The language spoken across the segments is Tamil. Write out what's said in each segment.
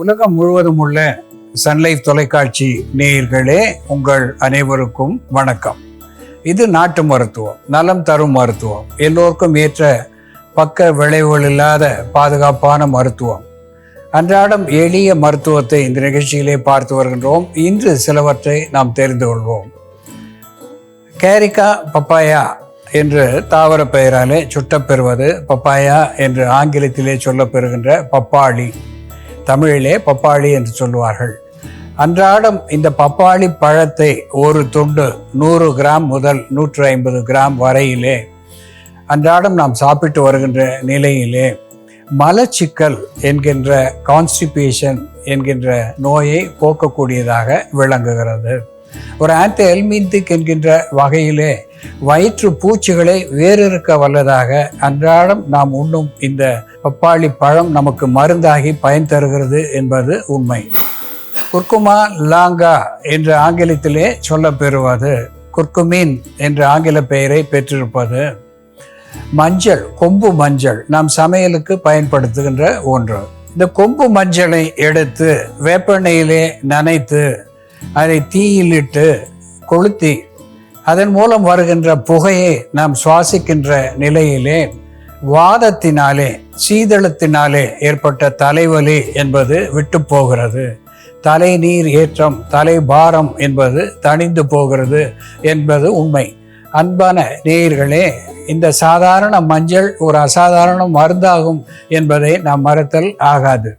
உலகம் முழுவதும் உள்ள சன்லைஃப் தொலைக்காட்சி நேயர்களே உங்கள் அனைவருக்கும் வணக்கம். இது நாட்டு மருத்துவம் நலம் தரும் மருத்துவம். எல்லோருக்கும் ஏற்ற பக்க விளைவுகள் இல்லாத பாதுகாப்பான மருத்துவம். அன்றாடம் எளிய மருத்துவத்தை இந்த நிகழ்ச்சியிலே பார்த்து வருகின்றோம். இன்று சிலவற்றை நாம் தெரிந்து கொள்வோம். கேரிக்கா பப்பாயா என்று தாவர பெயராலே சுட்டப்பெறுவது பப்பாயா என்று ஆங்கிலத்திலே சொல்லப்பெறுகின்ற பப்பாளி. தமிழிலே பப்பாளி என்று சொல்லுவார்கள். அன்றாடம் இந்த பப்பாளி பழத்தை ஒரு துண்டு நூறு கிராம் முதல் நூற்று ஐம்பது கிராம் வரையிலே அன்றாடம் நாம் சாப்பிட்டு வருகின்ற நிலையிலே மலச்சிக்கல் என்கின்ற கான்ஸ்டிபேஷன் என்கின்ற நோயை போக்கக்கூடியதாக விளங்குகிறது. ஒரு ஆன்டி எல்மின்திக் என்கின்ற வகையிலே வயிற்று பூச்சிகளை வேறிருக்க வல்லதாக அன்றாடம் நாம் உண்ணும் இந்த பப்பாளி பழம் நமக்கு மருந்தாகி பயன் தருகிறது என்பது உண்மை. குர்குமா லாங்கா என்ற ஆங்கிலத்திலே சொல்லப்பெறுவது குர்குமீன் என்ற ஆங்கில பெயரை பெற்றிருப்பது. மஞ்சள் கொம்பு மஞ்சள் நாம் சமையலுக்கு பயன்படுத்துகின்ற ஒன்று. இந்த கொம்பு மஞ்சளை எடுத்து வேப்பெண்ணெயிலே நனைத்து அதை தீயிலிட்டு கொளுத்தி அதன் மூலம் வருகின்ற புகையை நாம் சுவாசிக்கின்ற நிலையிலே வாதத்தினாலே சீதளத்தினாலே ஏற்பட்ட தலைவலி என்பது விட்டு போகிறது. தலை நீர் ஏற்றம் தலை பாரம் என்பது தணிந்து போகிறது என்பது உண்மை. அன்பான நேயர்களே இந்த சாதாரண மஞ்சள் ஒரு அசாதாரண மருந்தாகும் என்பதை நாம் மறுத்தல் ஆகாது.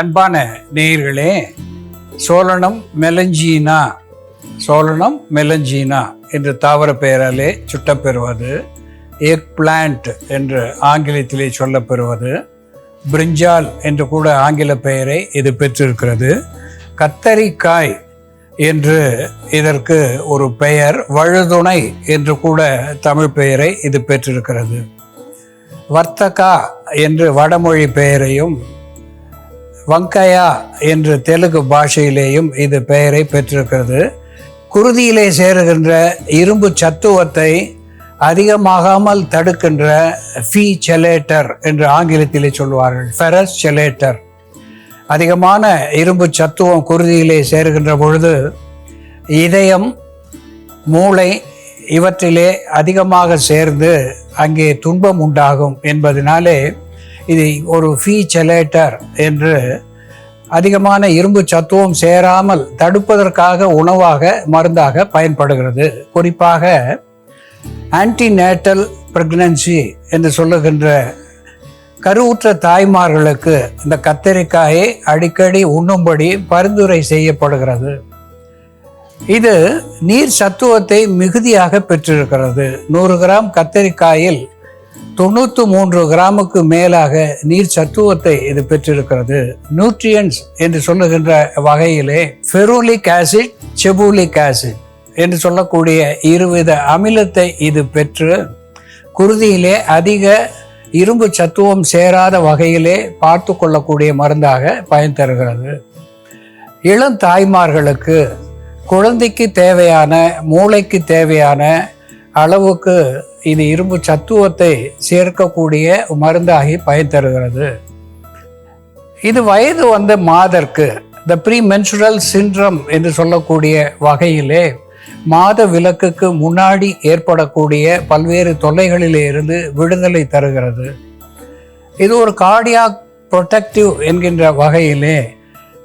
அன்பான நேயர்களே சோழனம் மெலஞ்சீனா சோழனம் மெலஞ்சீனா என்று தாவர பெயராலே சுட்டப்பெறுவது எக் பிளான்ட் என்று ஆங்கிலத்திலே சொல்லப்பெறுவது பிரிஞ்சால் என்று கூட ஆங்கில பெயரை இது பெற்றிருக்கிறது கத்தரிக்காய் என்று இதற்கு ஒரு பெயர் வழுதுணை என்று கூட தமிழ் பெயரை இது பெற்றிருக்கிறது. வர்த்தகா என்று வடமொழி பெயரையும் வங்கையா என்று தெலுங்கு பாஷையிலேயும் இது பெயரை பெற்றிருக்கிறது. குருதியிலே சேருகின்ற இரும்பு சத்துவத்தை அதிகமாகாமல் தடுக்கின்ற ஃபீ செலேட்டர் என்று ஆங்கிலத்திலே சொல்வார்கள் ஃபெரஸ் செலேட்டர் அதிகமான இரும்பு சத்துவம் குருதியிலே சேருகின்ற பொழுது இதயம் மூளை இவற்றிலே அதிகமாக சேர்ந்து அங்கே துன்பம் உண்டாகும் என்பதனாலே இது ஒரு ஃபீ செலேட்டர் என்று அதிகமான இரும்பு சத்துவம் சேராமல் தடுப்பதற்காக உணவாக மருந்தாக பயன்படுகிறது. குறிப்பாக ஆன்டிநேட்டல் பிரெக்னன்சி என்று சொல்லுகின்ற கருவுற்ற தாய்மார்களுக்கு இந்த கத்தரிக்காயை அடிக்கடி உண்ணும்படி பரிந்துரை செய்யப்படுகிறது. இது நீர் சத்துவத்தை மிகுதியாக பெற்றிருக்கிறது. நூறு கிராம் கத்தரிக்காயில் தொண்ணூற்று மூன்று கிராமுக்கு மேலாக நீர் சத்துவத்தை இது பெற்றிருக்கிறது. நியூட்ரியன்ஸ் என்று சொல்லுகின்ற வகையிலே ஃபெரோலிக் ஆசிட் செபூலிக் ஆசிட் என்று சொல்லக்கூடிய இருவித அமிலத்தை இது பெற்று குருதியிலே அதிக இரும்பு சத்துவம் சேராத வகையிலே பார்த்து கொள்ளக்கூடிய மருந்தாக பயன் தருகிறது. இளம் தாய்மார்களுக்கு குழந்தைக்கு தேவையான மூளைக்கு தேவையான அளவுக்கு இது இரும்பு சத்துவத்தை சேர்க்கக்கூடிய மருந்தாகி பயன் தருகிறது. இது வயது வந்த மாதற்கு த ப்ரீ மென்சுரல் சின்ரம் என்று சொல்லக்கூடிய வகையிலே மாத விலக்குக்கு முன்னாடி ஏற்படக்கூடிய பல்வேறு தொல்லைகளிலே இருந்து விடுதலை தருகிறது. இது ஒரு கார்டியாக் ப்ரொடெக்டிவ் என்கின்ற வகையிலே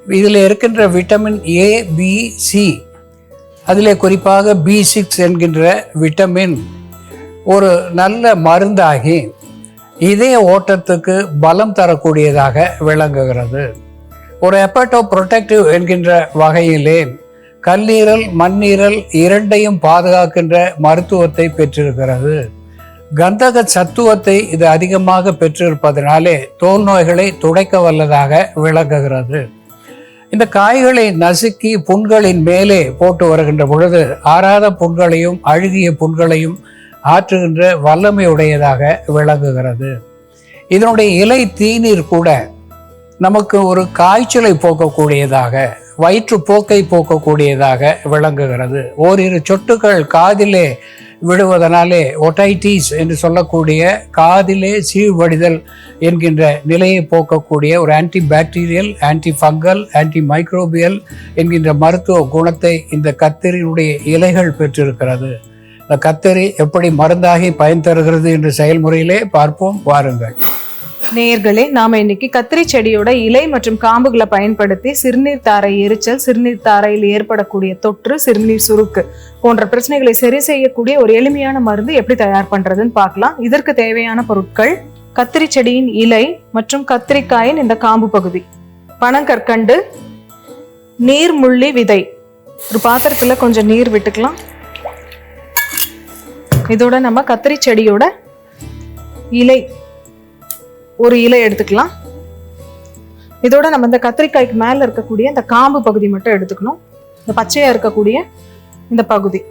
இதில் இருக்கின்ற விட்டமின் ஏ பி சி அதிலே குறிப்பாக பி சிக்ஸ் என்கின்ற விட்டமின் ஒரு நல்ல மருந்தாகி இதய ஓட்டத்துக்கு பலம் தரக்கூடியதாக விளங்குகிறது. ஒரு எப்பட்டோ புரொட்டக்டிவ் என்கின்ற வகையிலே கல்லீரல் மண்ணீரல் இரண்டையும் பாதுகாக்கின்ற மருத்துவத்தை பெற்றிருக்கிறது. கந்தக சத்துவத்தை இது அதிகமாக பெற்றிருப்பதனாலே தோல் நோய்களை துடைக்க வல்லதாக விளங்குகிறது. இந்த காய்களை நசுக்கி புண்களின் மேலே போட்டு வருகின்ற பொழுது ஆறாத புண்களையும் அழுகிய புண்களையும் ஆற்றுகின்ற வல்லமையுடையதாக விளங்குகிறது. இதனுடைய இலை தீநீர் கூட நமக்கு ஒரு காய்ச்சலை போக்கக்கூடியதாக வயிற்றுப்போக்கை போக்கக்கூடியதாக விளங்குகிறது. ஓரிரு சொட்டுகள் காதிலே விடுவதனாலே ஒட்டைட்டிஸ் என்று சொல்லக்கூடிய காதிலே சீழ்வடிதல் என்கின்ற நிலையை போக்கக்கூடிய ஒரு anti bacterial anti fungal anti microbial என்கின்ற மருத்துவ குணத்தை இந்த கத்திரியினுடைய இலைகள் பெற்றிருக்கிறது. இந்த கத்தரி எப்படி மருந்தாகி பயன் தருகிறது என்ற செயல்முறையிலே பார்ப்போம் வாருங்கள். நேயர்களே நாம இன்னைக்கு கத்திரி செடியோட இலை மற்றும் காம்புகளை பயன்படுத்தி சிறுநீர் தாரை எரிச்சல் சிறுநீர் தாரையில் ஏற்படக்கூடிய தொற்று சிறுநீர் சுருக்கு போன்ற பிரச்சனைகளை சரி செய்யக்கூடிய ஒரு எளிமையான மருந்து எப்படி தயார் பண்றதுன்னு பார்க்கலாம். இதற்கு தேவையான பொருட்கள் கத்திரி செடியின் இலை மற்றும் கத்திரிக்காயின் இந்த காம்பு பகுதி. பனங்கற்கண்டு நீர் முள்ளி விதை. ஒரு பாத்திரத்துல கொஞ்சம் நீர் விட்டுக்கலாம். இதோட நம்ம கத்திரி செடியோட இலை ஒரு இலை எடுத்துக்கலாம். இதோட நம்ம இந்த கத்திரிக்காய்க்கு மேல இருக்கக்கூடிய இந்த காம்பு பகுதி மட்டும் எடுத்துக்கணும். இந்த பச்சையா இருக்கக்கூடிய இந்த பகுதி.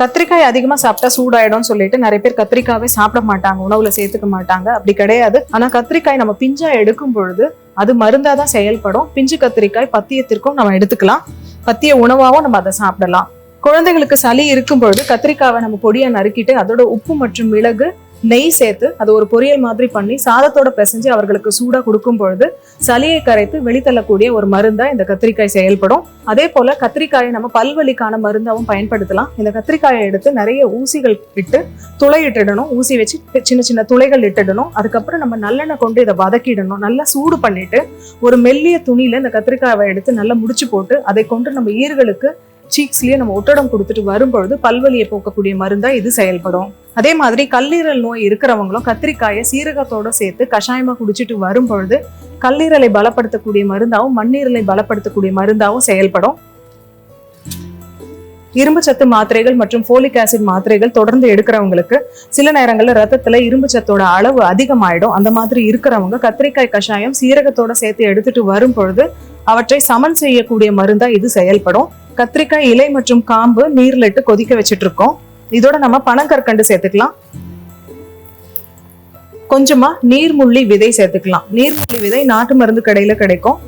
கத்திரிக்காய் அதிகமா சாப்பிட்டா சூடாயிடும்னு சொல்லிட்டு நிறைய பேர் கத்திரிக்காவே சாப்பிட மாட்டாங்க உணவுல சேர்த்துக்க மாட்டாங்க. அப்படி கிடையாது. ஆனா கத்திரிக்காய் நம்ம பிஞ்சா எடுக்கும் பொழுது அது மருந்தா தான் செயல்படும். பிஞ்சு கத்திரிக்காய் பத்தியத்திற்கும் நம்ம எடுத்துக்கலாம். பத்திய உணவாகவும் நம்ம அதை சாப்பிடலாம். குழந்தைகளுக்கு சளி இருக்கும் பொழுது கத்திரிக்காவை நம்ம பொடியா நறுக்கிட்டு அதோட உப்பு மற்றும் மிளகு நெய் சேர்த்து அது ஒரு பொரியல் மாதிரி பண்ணி சாதத்தோட பிசைஞ்சு அவர்களுக்கு சூடாக கொடுக்கும் பொழுது சளியை கரைத்து வெளித்தள்ளக்கூடிய ஒரு மருந்தாக இந்த கத்திரிக்காய் செயல்படும். அதே போல் கத்திரிக்காயை நம்ம பல்வலிக்கான மருந்தாகவும் பயன்படுத்தலாம். இந்த கத்திரிக்காயை எடுத்து நிறைய ஊசிகள் இட்டு துளை இட்டுடணும். ஊசி வச்சு சின்ன சின்ன துளைகள் இட்டுடணும். அதுக்கப்புறம் நம்ம நல்லெண்ணெய் கொண்டு இதை வதக்கிடணும். நல்லா சூடு பண்ணிட்டு ஒரு மெல்லிய துணியில் இந்த கத்திரிக்காயை எடுத்து நல்லா முடிச்சு போட்டு அதை கொண்டு நம்ம ஈர்களுக்கு சீக்ஸ்லேயே நம்ம ஒட்டடம் கொடுத்துட்டு வரும்பொழுது பல்வலியை போக்கக்கூடிய மருந்தாக இது செயல்படும். அதே மாதிரி கல்லீரல் நோய் இருக்கிறவங்களும் கத்திரிக்காயை சீரகத்தோட சேர்த்து கஷாயமா குடிச்சிட்டு வரும்பொழுது கல்லீரலை பலப்படுத்தக்கூடிய மருந்தாவும் மண்ணீரலை பலப்படுத்தக்கூடிய மருந்தாகவும் செயல்படும். இரும்பு சத்து மாத்திரைகள் மற்றும் ஃபோலிக் ஆசிட் மாத்திரைகள் தொடர்ந்து எடுக்கிறவங்களுக்கு சில நேரங்களில் ரத்தத்துல இரும்பு சத்தோட அளவு அதிகமாயிடும். அந்த மாதிரி இருக்கிறவங்க கத்திரிக்காய் கஷாயம் சீரகத்தோட சேர்த்து எடுத்துட்டு வரும் பொழுது அவற்றை சமன் செய்யக்கூடிய மருந்தா இது செயல்படும். கத்திரிக்காய் இலை மற்றும் காம்பு நீர்லிட்டு கொதிக்க வச்சுட்டு இருக்கோம். இதோட நம்ம பனங்கற்கண்டு சேர்த்துக்கலாம். கொஞ்சமா நீர்முள்ளி விதை சேர்த்துக்கலாம். நீர்முள்ளி விதை நாட்டு மருந்து கடையில கிடைக்கும்.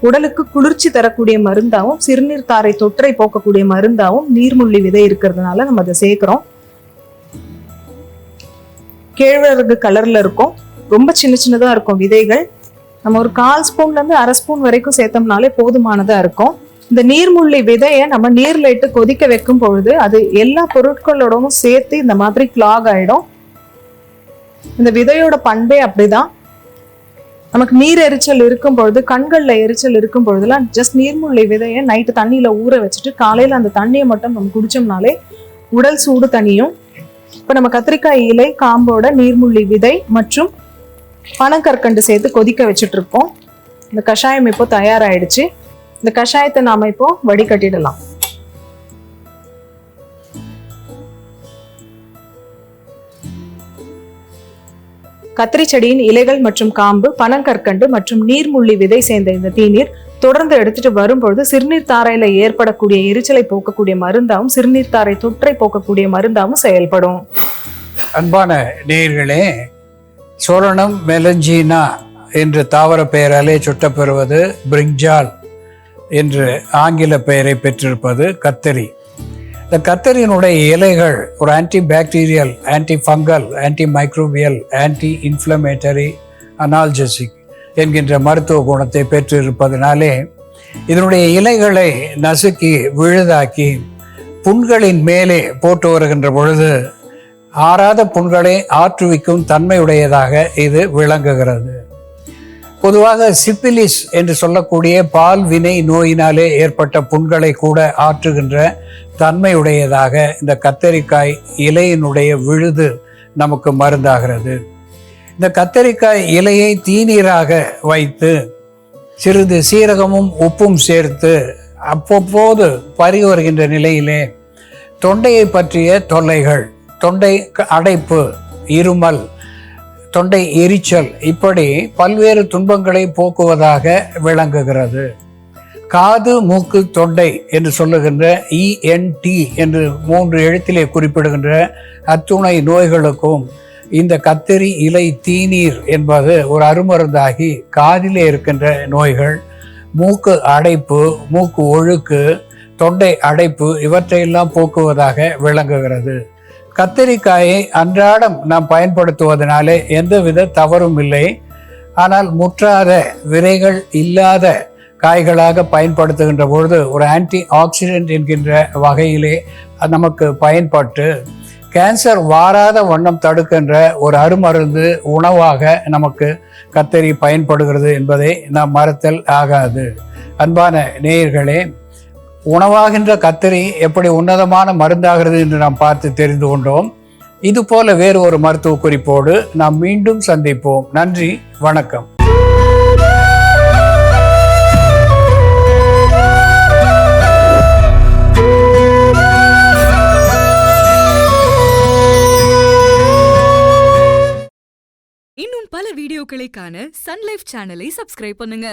உடலுக்கு குளிர்ச்சி தரக்கூடிய மருந்தாகவும் சிறுநீர் தாரை தொற்றை போக்கக்கூடிய மருந்தாகவும் நீர்முள்ளி விதை இருக்கிறதுனால நம்ம அதை சேர்க்கிறோம். கேழ்வரகு கலர்ல இருக்கும். ரொம்ப சின்ன சின்னதா இருக்கும் விதைகள். நம்ம ஒரு கால் ஸ்பூன்ல இருந்து அரை ஸ்பூன் வரைக்கும் சேர்த்தோம்னாலே போதுமானதா இருக்கும். இந்த நீர்முள்ளி விதையை நம்ம நீர்ல இட்டு கொதிக்க வைக்கும் பொழுது அது எல்லா பொருட்களோடவும் சேர்த்து இந்த மாதிரி கிளாக் ஆயிடும். இந்த விதையோட பண்பே அப்படிதான். நமக்கு நீர் எரிச்சல் இருக்கும் பொழுது கண்கள்ல எரிச்சல் இருக்கும் பொழுதுலாம் ஜஸ்ட் நீர்முள்ளி விதையை நைட்டு தண்ணியில ஊற வச்சுட்டு காலையில அந்த தண்ணியை மட்டும் நம்ம குடிச்சோம்னாலே உடல் சூடு தனியும் இப்ப நம்ம கத்திரிக்காய் இலை காம்போட நீர்முள்ளி விதை மற்றும் பனங்கற்கண்டு சேர்த்து கொதிக்க வச்சுட்டு இருக்கோம். இந்த கஷாயம் இப்போ தயாராயிடுச்சு. இந்த கஷாயத்தை நாம இப்போ வடிகட்டிடலாம். கத்திரி செடியின் இலைகள் மற்றும் காம்பு பனங்கற்கண்டு மற்றும் நீர்முள்ளி விதை சேர்ந்த இந்த தீநீர் தொடர்ந்து எடுத்துட்டு வரும்பொழுது சிறுநீர் தாரையில ஏற்படக்கூடிய எரிச்சலை போக்கக்கூடிய மருந்தாவும் சிறுநீர் தாரை தொற்றை போக்கக்கூடிய மருந்தாவும் செயல்படும். அன்பான நேயர்களே சோழனம் மெலஞ்சீனா என்ற தாவர பெயராலே சுட்டப்பெறுவது பிரிஞ்சால். என்று ஆங்கில பெயரை பெற்றிருப்பது கத்தரி. இந்த கத்தரியினுடைய இலைகள் ஒரு antibacterial antifungal antimicrobial anti-inflammatory analgesic என்கின்ற மருத்துவ குணத்தை பெற்றிருப்பதனாலே இதனுடைய இலைகளை நசுக்கி விழுதாக்கி புண்களின் மேலே போட்டு வருகின்ற பொழுது ஆறாத புண்களை ஆற்றுவிக்கும் தன்மையுடையதாக இது விளங்குகிறது. பொதுவாக சிப்பிலிஸ் என்று சொல்லக்கூடிய பால் வினை நோயினாலே ஏற்பட்ட புண்களை கூட ஆற்றுகின்ற தன்மையுடையதாக இந்த கத்தரிக்காய் இலையினுடைய விழுது நமக்கு மருந்தாகிறது. இந்த கத்தரிக்காய் இலையை தீநீராக வைத்து சிறிது சீரகமும் உப்பும் சேர்த்து அப்பப்போது பறி வருகின்ற நிலையிலே தொண்டையை பற்றிய தொல்லைகள் தொண்டை க- அடைப்பு இருமல் தொண்டை எரிச்சல் இப்படி பல்வேறு துன்பங்களை போக்குவதாக விளங்குகிறது. காது மூக்கு தொண்டை என்று சொல்லுகின்ற இஎன்டி என்று மூன்று எழுத்திலே குறிப்பிடுகின்ற அத்துணை நோய்களுக்கும் இந்த கத்திரி இலை தீநீர் என்பது ஒரு அருமருந்தாகி காதிலே இருக்கின்ற நோய்கள் மூக்கு அடைப்பு மூக்கு ஒழுக்கு தொண்டை அடைப்பு இவற்றையெல்லாம் போக்குவதாக விளங்குகிறது. கத்திரிக்காயை அன்றாடம் நாம் பயன்படுத்துவதனாலே எந்தவித தவறும் இல்லை. ஆனால் முற்றாத விதைகள் இல்லாத காய்களாக பயன்படுத்துகின்ற பொழுது ஒரு ஆன்டி ஆக்சிடென்ட் என்கின்ற வகையிலே நமக்கு பயன்பட்டு கேன்சர் வாராத வண்ணம் தடுக்கின்ற ஒரு அருமருந்து உணவாக நமக்கு கத்தரி பயன்படுகிறது என்பதை நாம் மறத்தல் ஆகாது. அன்பான நேயர்களே உணவாகின்ற கத்தரி எப்படி உன்னதமான மருந்தாகிறது என்று நாம் பார்த்து தெரிந்து கொண்டோம். இது போல வேறு ஒரு மருத்துவ குறிப்போடு நாம் மீண்டும் சந்திப்போம். நன்றி வணக்கம். இன்னும் பல வீடியோக்களை காண சன்லைஃப் சேனலை சப்ஸ்கிரைப் பண்ணுங்க.